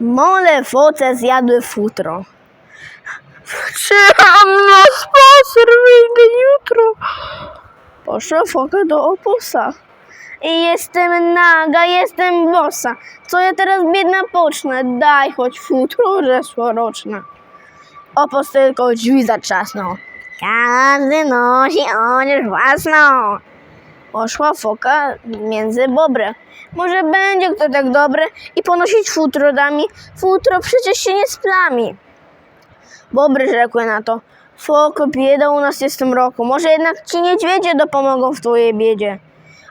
Mole foce zjadły futro. Trzymam na spacer, wyjdę jutro. Poszła foka do oposa. I jestem naga, jestem bosa. Co ja teraz biedna pocznę? Daj choć futro zeszłoroczne. Opos tylko drzwi zatrzasnął. Każdy nosi odzież własną. Poszła foka między bobre. Może będzie kto tak dobry i ponosić futro dami. Futro przecież się nie splami. Bobry rzekły na to. Foko, bieda u nas jest w tym roku. Może jednak ci niedźwiedzie dopomogą w twojej biedzie.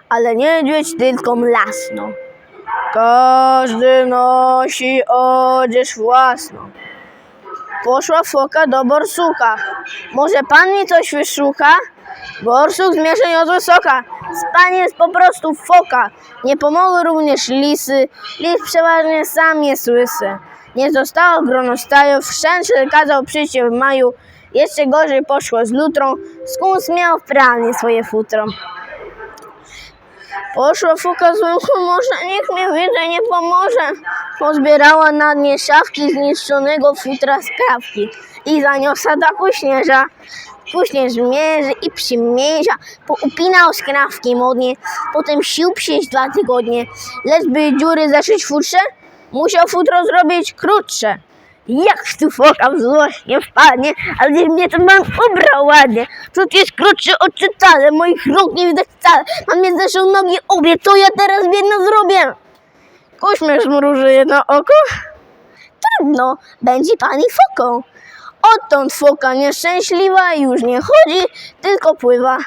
Ale niedźwiedź tylko mlasnął. Każdy nosi odzież własną. Poszła foka do borsuka. Może pan mi coś wyszuka? Borsuk zmieszanił z wysoka. Pan jest po prostu foka. Nie pomogły również lisy. Lis przeważnie sam jest łysy. Nie zostało gronostajów. Szczęście kazał przyjść w maju. Jeszcze gorzej poszło z lutrą. Skums miał w pralni swoje futro. Poszła fuka z łuku, może niech mi więcej nie pomoże. Pozbierała na dnie szafki zniszczonego futra skrawki i zaniosła do kuśnierza. Kuśnierz mierzy i przymierza, poupinał skrawki modnie, potem sił przyjść dwa tygodnie. Lecz by dziury zaszyć futrze, musiał futro zrobić krótsze. Jak tu foka w złość nie wpadnie, ale mnie ten pan ubrał ładnie. Przecież krótsze odczytane, moich rąk nie widać wcale. Pan mnie zeszł nogi obie, co ja teraz biedno zrobię? Uśmiech mruży jedno oko. Trudno, będzie pani foką. Odtąd foka nieszczęśliwa już nie chodzi, tylko pływa.